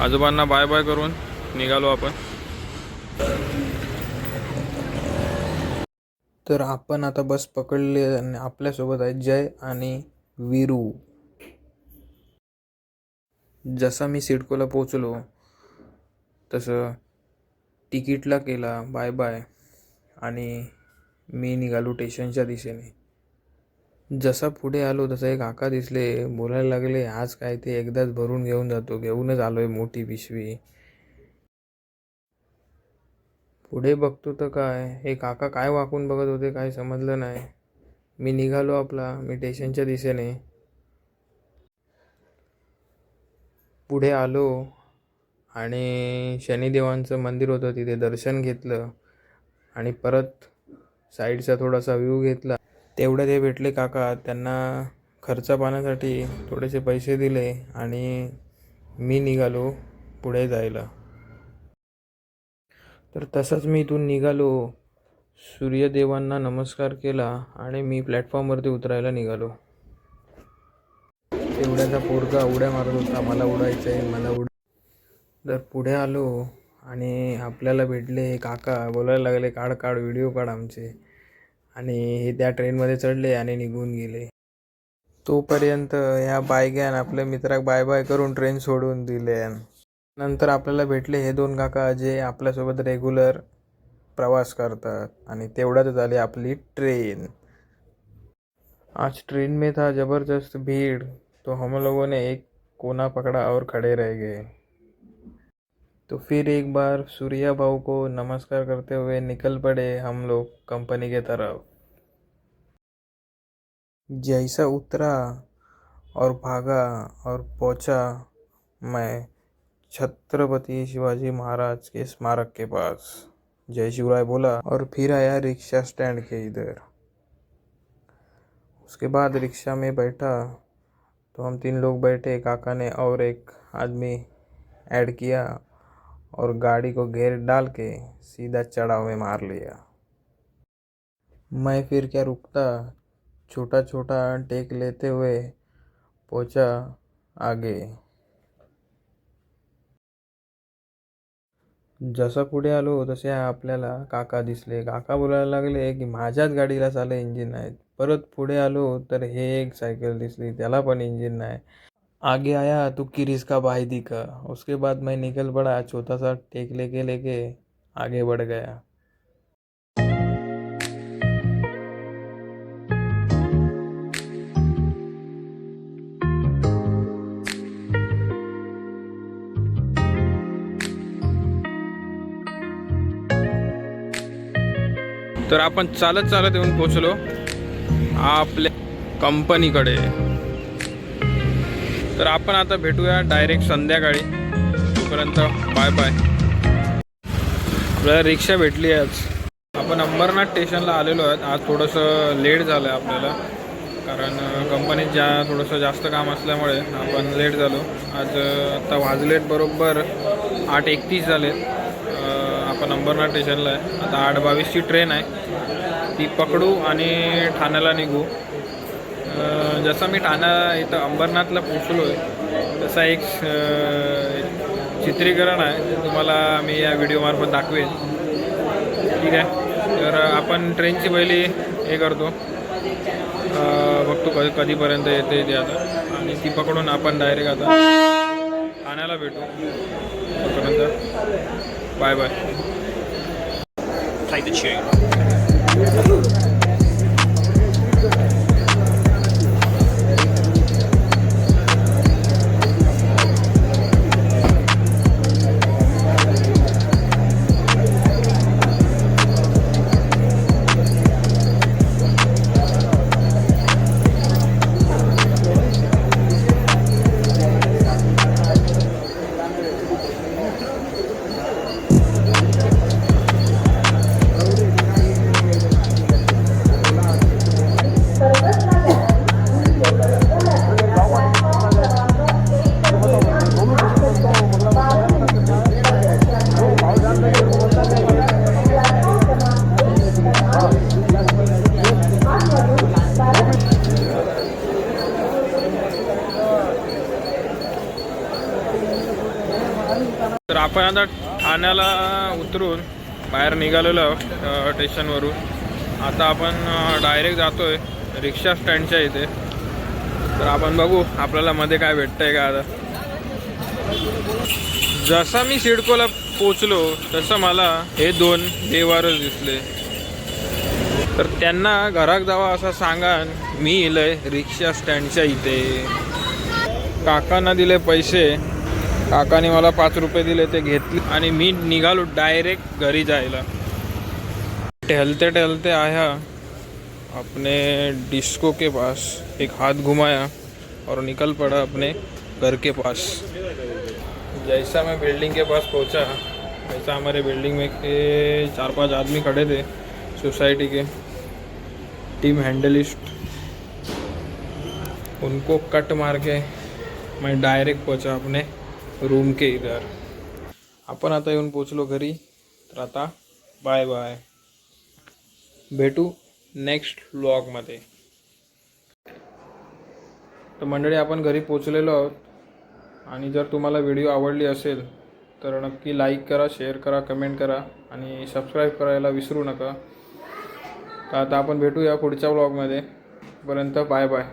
आजोबांना bye bye करून निघालो आपण. तर आपण आता बस पकडली आणि आपल्यासोबत आहे जय आणि वीरू. जसा मी सिडकोला पोचलो तसं तिकीटला केला बाय बाय. आणि मी निघालो स्टेशनच्या दिशेने. जसा पुढे आलो तसा एक काका दिसले. बोलायला लागले आज काय ते एकदाच भरून घेऊन जातो घेऊनच आलोय मोठी पिशवी. पुढे बघतो तर काय? हे काका काय वाकून बघत होते काय समजलं नाही. मी निघालो आपला मी स्टेशनच्या दिशेने. पुढे आलो आणि शनिदेवांचं मंदिर होतं तिथे दर्शन घेतलं आणि परत साईडचा थोडासा व्ह्यू घेतला. तेवढे ते भेटले काका. त्यांना खर्च पाण्यासाठी थोडेसे पैसे दिले आणि मी निघालो पुढे जायला. तर तसंच मी इथून निघालो. सूर्यदेवांना नमस्कार केला आणि मी प्लॅटफॉर्मवरती उतरायला निघालो. तेवढ्याचा पोरगा उड्या मारत होता. मला उडायचं आहे मला उड तर पुढे आलो आणि आपल्याला भेटले काका. बोलायला लागले काढ काढ व्हिडिओ काढ आमचे. आणि हे त्या ट्रेनमध्ये चढले आणि निघून गेले. तोपर्यंत ह्या बायग्यान आपल्या मित्राक बाय बाय करून ट्रेन सोडून दिले. नंतर आपल्याला भेटले हे दोन काका जे आपल्यासोबत रेग्युलर प्रवास करतात आणि तेवढ्यातच आली आपली ट्रेन. आज ट्रेन में था जबरदस्त भीड़ तो हम लोगों ने एक कोना पकड़ा और खड़े रह गए. तो फिर एक बार सूर्या भाऊ को नमस्कार करते हुए निकल पड़े हम लोग कंपनी के तरफ़। जैसा उतरा और भागा और पहुँचा मैं छत्रपति शिवाजी महाराज के स्मारक के पास। जय शिवराय बोला और फिर आया रिक्शा स्टैंड के इधर। उसके बाद रिक्शा में बैठा तो हम तीन लोग बैठे, काका ने और एक आदमी ऐड किया। और गाड़ी को घेर डाल के सीधा चढ़ाव में मार लिया। मैं फिर क्या रुकता? छोटा छोटा टेक लेते हुए पहुंचा आगे। जसं पुढे आलो तसे आपल्याला काका दिसले. काका बोलायला लागले की माझ्याच गाडीला साले इंजिन नाही परत पुढे आलो तर हे एक सायकल दिसली त्याला पण इंजिन नाही. आगे आया तो किरिस का भाई दिखा उसके बाद मैं निकल पड़ा छोटा सा टेक लेके लेके आगे बढ़ गया। तर आपण चालत चालत येऊन पोचलो आपल्या कंपनीकडे. तर आपण आता भेटूया डायरेक्ट संध्याकाळी. तोपर्यंत बाय बाय आपल्याला रिक्षा भेटली आहे आज. आपण अंबरनाथ स्टेशनला आलेलो आहेत. आज थोडंसं लेट झालं आहे आपल्याला. कारण कंपनीत ज्या थोडंसं जास्त काम असल्यामुळे आपण लेट झालो. आज आता वाजलेत बरोबर आठ एकतीस झालेत. आपण अंबरनाथ स्टेशनला आहे. आता आठ बावीसची ट्रेन आहे. ती पकडू आणि ठाण्याला निघू. जसं मी ठाणा इथं अंबरनाथला पोचलो आहे तसा एक चित्रीकरण आहे तुम्हाला मी या व्हिडिओमार्फत दाखवेन ठीक आहे? तर आपण ट्रेनची पहिली हे करतो. बघतो कधी कधीपर्यंत येते ते आता. आणि ती पकडून आपण डायरेक्ट आता ठाण्याला भेटू. तोपर्यंत बाय बाय आपण आता ठाण्याला उतरून बाहेर निघालेलो आहोत, स्टेशनवरून. आता आपण डायरेक्ट जातो आहे रिक्षा स्टँडच्या इथे. तर आपण बघू आपल्याला मध्ये काय भेटतं आहे का आता. जसा मी सिडकोला पोचलो तसं मला हे दोन देवारच दिसले. तर त्यांना घरात जावा असं सांगा मी इलंय रिक्षा स्टँडच्या इथे. काकांना दिले पैसे. काकाने मला पाच रुपये दिले ते घेतले आणि मी निघालो डायरेक्ट घरी जायला. टहलते टहलते आया अपने डिस्को के पास एक हाथ घुमाया और निकल पड़ा अपने घर के पास. जैसा मैं बिल्डिंग के पास पहुंचा वैसा हमारे बिल्डिंग में के चार पांच आदमी खड़े थे सोसाइटी के. टीम हैंडलिस्ट उनको कट मार के मैं डायरेक्ट पहुंचा अपने रूम के इधर। आपण आता येऊन पोचलो घरी तर आता बाय बाय भेटू नेक्स्ट व्लॉगमध्ये तर मंडळी आपण घरी पोचलेलो आहोत आणि जर तुम्हाला व्हिडिओ आवडली असेल तर नक्की लाईक करा शेअर करा कमेंट करा आणि सबस्क्राईब करायला विसरू नका। तर आता आपण भेटूया पुढच्या व्लॉगमध्ये पर्यंत बाय बाय